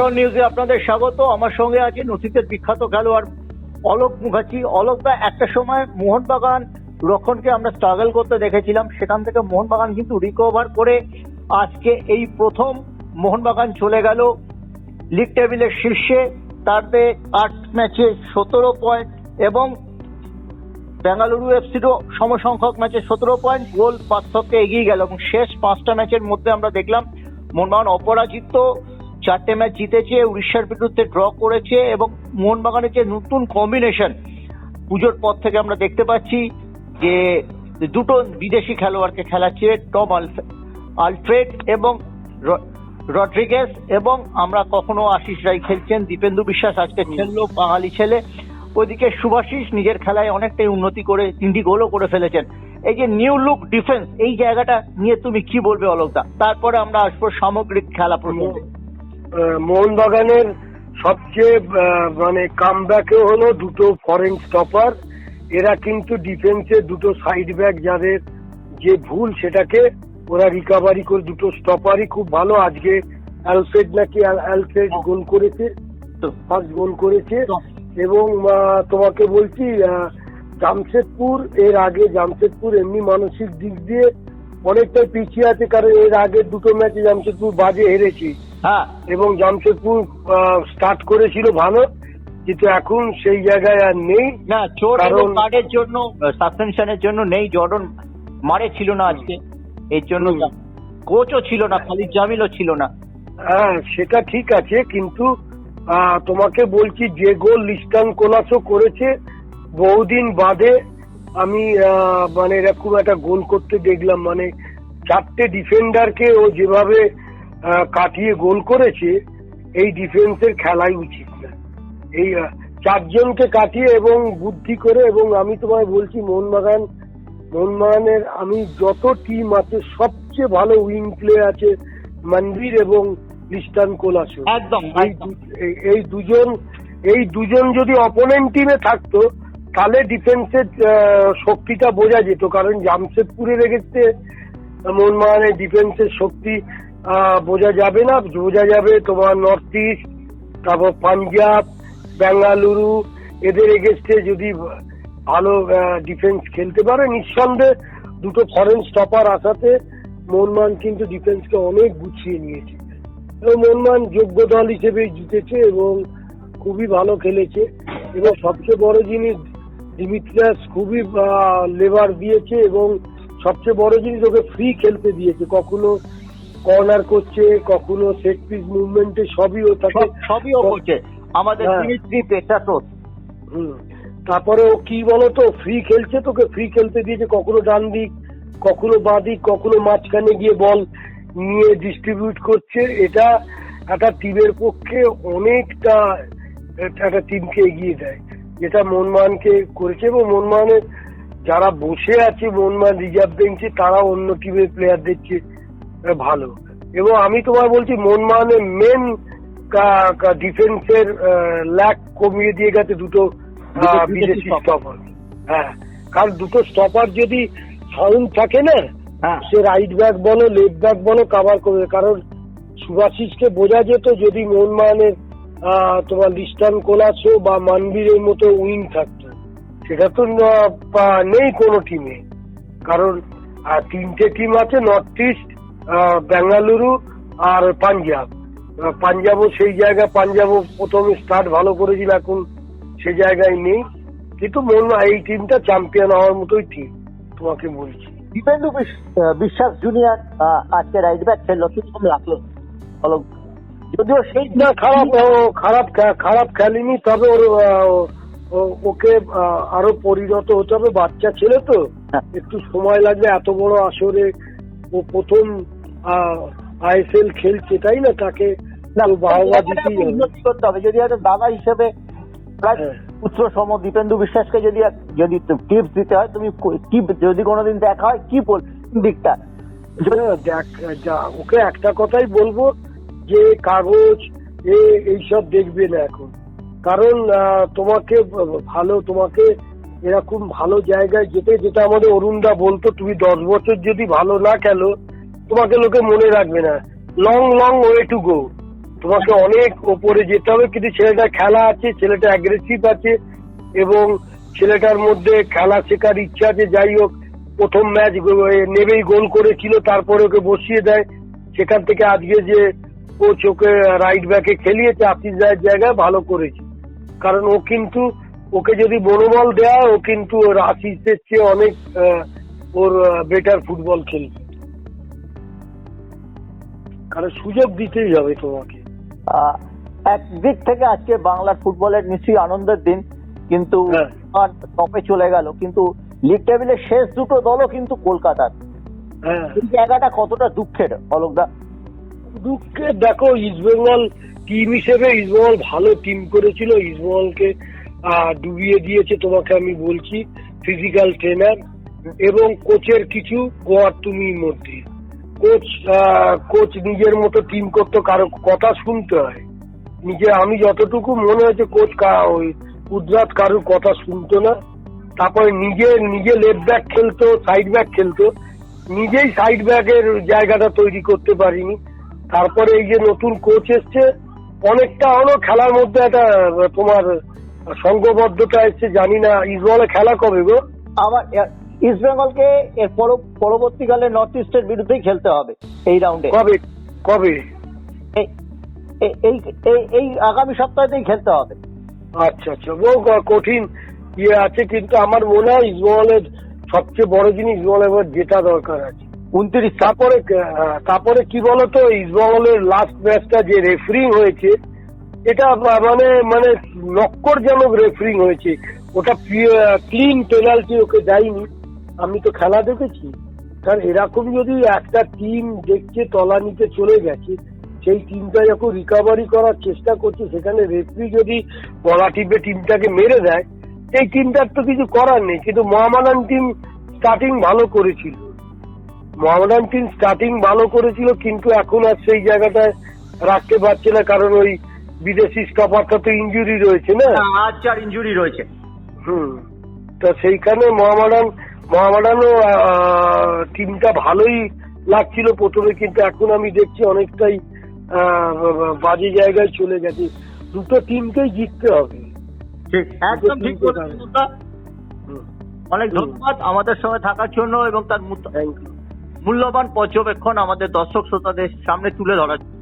Ton নিউজে আপনাদের স্বাগত। আমার সঙ্গে আছে নথিতে বিখ্যাত খেলোয়াড় অলোক মুখার্জি। অলোক দা, একটা সময় মোহনবাগান রক্ষণকে আমরা স্ট্রাগল করতে দেখেছিলাম। সেখান থেকে মোহনবাগান কিন্তু রিকভার করে আজকে এই প্রথম মোহনবাগান চলে গেল। লিগ টেবিলের শীর্ষে তাতে আট ম্যাচে সতেরো পয়েন্ট এবং বেঙ্গালুরু এফসিরও সমসংখ্যক ম্যাচে সতেরো পয়েন্ট গোল পার্থক্যে এগিয়ে গেল এবং শেষ পাঁচটা ম্যাচের মধ্যে আমরা দেখলাম মোহনবাগান অপরাজিত। চারটে ম্যাচ জিতেছে উড়িষ্যার বিরুদ্ধে ড্র করেছে এবং মোহনবাগানের যে নতুন কম্বিনেশন পুজোর পর থেকে আমরা দেখতে পাচ্ছি যে দুটো বিদেশি খেলোয়াড়কে খেলাচ্ছে টম আলফ- আলফ্রেড এবং রড্রিগেস এবং আমরা কখনো আশিস রায় খেলছেন দীপেন্দু বিশ্বাস আজকে খেললো বাঙালি ছেলে। ওইদিকে সুভাষিস নিজের খেলায় অনেকটাই উন্নতি করে তিনটি গোলও করে ফেলেছেন। এই যে নিউ লুক ডিফেন্স এই জায়গাটা নিয়ে তুমি কি বলবে অলোকদা? তারপরে আমরা আসব সামগ্রিক খেলা প্রসঙ্গে। মোহনবাগানের সবচেয়ে মানে কামব্যাকে হলো দুটো ফরেন স্টপার এরা কিন্তু ডিফেন্সে দুটো সাইড ব্যাক যাদের যে ভুল সেটাকে ওরা রিকাভারি করে দুটো স্টপারই খুব ভালো। আজকে অ্যালফ্রেড নাকি অ্যাল- অ্যালফ্রেড গোল করেছে। ফার্স্ট গোল করেছে। এবং তোমাকে বলছি জামশেদপুর, এর আগে জামশেদপুর এমনি মানসিক দিক দিয়ে অনেকটাই পিছিয়ে আছে, কারণ এর আগে দুটো ম্যাচে জামশেদপুর বাজে হেরেছি। হ্যাঁ। এবং জামশেদপুর স্টার্ট করেছিল ভালো কিন্তু এখন সেই জায়গায় আর নেই। না চোট এবং কার্ডের জন্য সাসপেনশনের জন্য নেই। জর্ডন মারে ছিল না আজকে। এর জন্য। কোচও ছিল না খালি জামিলও ছিল না। হ্যাঁ সেটা ঠিক আছে কিন্তু তোমাকে বলছি যে গোল লিস্টান কোলাসও করেছে। বহুদিন বাদে আমি মানে এরকম একটা গোল করতে দেখলাম। মানে চারটে ডিফেন্ডারকে ও যেভাবে কাটিয়ে গোল করেছে এই ডিফেন্সের খেলাই উচিত না। এই চারজনকে কাটিয়ে এবং বুদ্ধি করে এবং আমি তোমায় বলছি মোহনবাগান মোহনবাগানের আমি যত টিম আছে সবচেয়ে ভালো উইং প্লে আছে মনবীর এবং লিস্টান কোলাসো একদম এই দুজন এই দুজন যদি অপোনেন্ট টিমে থাকতো তাহলে ডিফেন্সের শক্তিটা বোঝা যেত। কারণ জামশেদপুরে রেখেছে মোহনবাগানের ডিফেন্সের শক্তি বোঝা যাবে না, বোঝা যাবে তোমার নর্থ ইস্ট তারপর পাঞ্জাব বেঙ্গালুরু এদের এগেস্টে যদি ভালো ডিফেন্স খেলতে পারে, নিঃসন্দেহে দুটো ফরেন স্টপার আসাতে মোহনবাগান কিন্তু ডিফেন্সকে অনেক গুছিয়ে নিয়েছে। এবং মোহনবাগান যোগ্য দল হিসেবে জিতেছে এবং খুবই ভালো খেলেছে। এবং সবচেয়ে বড় জিনিস ডিমিট্রিয়াস খুবই লেবার দিয়েছে এবং সবচেয়ে বড় জিনিস ওকে ফ্রি খেলতে দিয়েছে। কখনো কর্নার করছে কখনো সেট পিস মুভমেন্টে সবই ও সব- সবই ও করছে। আমাদের হ্যাঁ। দিমিত্রি পেট্রাটোস হুম। তারপরে ও কি বলতো ফ্রি খেলছে তোকে ফ্রি খেলতে দিয়েছে কখনো ডান দিক কখনো বাঁ দিক কখনো মাঝখানে গিয়ে বল নিয়ে ডিস্ট্রিবিউট করছে। এটা একটা টিমের পক্ষে অনেকটা একটা টিমকে এগিয়ে দেয়। যেটা মনমানকে করেছে এবং মনমানের যারা বসে আছে মনমান রিজার্ভ বেঞ্চে তারা অন্য টিমের প্লেয়ারদের চেয়ে ভালো। এবং আমি তোমার বলছি মনমানের মেন ডিফেন্সের ল্যাক কমিয়ে দিয়ে গেছে দুটো বিদেশি স্টপার হ্যাঁ কারণ দুটো স্টপার যদি সাউন্ড থাকে না হ্যাঁ। সে রাইট ব্যাক বলো লেফট ব্যাক বলো কাভার করবে। কারণ সুভাশিসকে বোঝা যেত যদি আহ, তোমার লিস্টান কোলাসো বা মানবীরের মতো উইং থাকতো। সেটা তো নেই কোনো টিমে কারণ তিনটে টিম আছে নর্থ ইস্ট বেঙ্গালুরু আর পাঞ্জাব। পাঞ্জাবও সেই জায়গায় পাঞ্জাবও প্রথমে স্টার্ট ভালো করেছিল এখন সে জায়গায় নেই। কিন্তু মন এই টিমটা চ্যাম্পিয়ন হওয়ার মতোই টিম তোমাকে বলছি। দীপেন্দু বিশ্বাস জুনিয়র আজকে রাইট ব্যাক খেললো কীরকম লাগল? যদিও সেই না খারাপ খারাপ খারাপ খেলেনি তবে ওর ওকে আরও পরিণত হতে হবে। বাচ্চা ছেলে তো হ্যাঁ। একটু সময় লাগবে এত বড় আসরে ও প্রথম আইএসএল খেলছে তাই না তাকে? বাহবা দিতেই করতে হবে। যদি একটা দাদা হিসেবে হ্যাঁ। পুত্র সম দীপেন্দু বিশ্বাসকে যদি যদি টিপস দিতে হয় তুমি কো- যদি কোনোদিন দেখা হয় কি বল দিকটা? ওকে একটা কথাই বলব যে কাগজ এ এইসব দেখবে না এখন। কারণ আহ, তোমাকে ভালো তোমাকে এরকম ভালো জায়গায় যেতে যেটা আমাদের অরুণদা বলতো, তুমি দশ বছর যদি ভালো না খেলো, তোমাকে লোকে মনে রাখবে না। Long long way to go. তোমাকে অনেক ওপরে যেতে হবে, কিন্তু ছেলেটা খেলা আছে, ছেলেটা অ্যাগ্রেসিভ আছে এবং ছেলেটার মধ্যে খেলা শেখার ইচ্ছা আছে। যাই হোক, প্রথম ম্যাচ নেবেই গোল করেছিল, তারপরে ওকে বসিয়ে দেয়। সেখান থেকে আজকে যে কোচ ওকে রাইট ব্যাকে খেলিয়েছে, আশিস রায়ের জায়গায় ভালো করেছে। কারণ ও কিন্তু ওকে যদি মনোবল দেয় ও কিন্তু আশিসের চেয়ে অনেক ওর বেটার ফুটবল খেলবে। কারণ সুযোগ দিতেই হবে তোমাকে। একদিক থেকে আজকে বাংলার ফুটবলের নিশ্চয়ই আনন্দের দিন কিন্তু হ্যাঁ। টপে চলে গেল। কিন্তু লিগ টেবিলের শেষ দুটো দলও কিন্তু কলকাতার। হ্যাঁ। এই জায়গাটা কতটা দুঃখের অলোকদা দুঃখের দেখো ইস্টবেঙ্গল টিম হিসেবে ইস্টবেঙ্গল ভালো টিম করেছিল। ইস্টবেঙ্গলকে ডুবিয়ে দিয়েছে তোমাকে আমি বলছি ফিজিক্যাল ট্রেনার এবং কোচের কিছু গোয়ার তুমি মধ্যে। কোচ কোচ নিজের মতো টিম করতো, কারও কথা শুনতে হয়। নিজে আমি যতটুকু মনে হয়েছে, কোচ ওই উদ্রাত কারোর কথা শুনতো না। তারপরে নিজে নিজে লেফট ব্যাক খেলতো সাইড ব্যাক খেলতো। নিজেই সাইড ব্যাকের জায়গাটা তৈরি করতে পারিনি। তারপরে এই যে নতুন কোচ এসছে, অনেকটা হলো খেলার মধ্যে একটা, তোমার সংঘবদ্ধতা এসছে জানি না ইসবলে খেলা কবে গো? আবার ইস্ট বেঙ্গলকে এর পর- পরবর্তীকালে নর্থ ইস্টের বিরুদ্ধেই খেলতে হবে এই রাউন্ডে কবে? কবে? এই এই- আগামী সপ্তাহতেই খেলতে হবে। আচ্ছা আচ্ছা ও কঠিন ইয়ে আছে কিন্তু আমার মনে হয় ইসবলের সবচেয়ে বড় জিনিস এবার জেতা দরকার আছে। উনত্রিশ। তারপরে তারপরে কি বলতো ইসবঙ্গলের লাস্ট ম্যাচটা যে রেফারিং হয়েছে এটা মানে মানে নক্করজনক রেফারিং হয়েছে। ওটা ক্লিন পেনাল্টি ওকে দেয়নি। আমি তো খেলা দেখেছি। কারণ এরকম যদি একটা টিম দেখছে, তলানিতে চলে গেছে, সেই টিমটা যখন রিকভারি করার চেষ্টা করছে, সেখানে রেফারি যদি গলা টিপে টিমটাকে মেরে দেয় এই টিমটার তো কিছু করার নেই। কিন্তু মহামালান টিম স্টার্টিং ভালো করেছিল। মোহামেডান টিম স্টার্টিং ভালো করেছিল, কিন্তু এখন আর সেই জায়গাটায় রাখতে পারছে না। কারণ ওই বিদেশি স্টপারটা তো ইঞ্জুরি রয়েছে না? আজ চার ইঞ্জুরি রয়েছে। হুম। তো সেইখানে মোহামেডান মোহামেডানও আহ, টিমটা ভালোই লাগছিল প্রথমে কিন্তু এখন আমি দেখছি অনেকটাই বাজে জায়গায় চলে গেছে। দুটো টিমকেই জিততে হবে। ঠিক একদম ঠিক অনেক ধন্যবাদ আমাদের সঙ্গে থাকার জন্য এবং তার মূল- মূল্যবান পর্যবেক্ষণ আমাদের দর্শক শ্রোতাদের সামনে তুলে ধরার জন্য।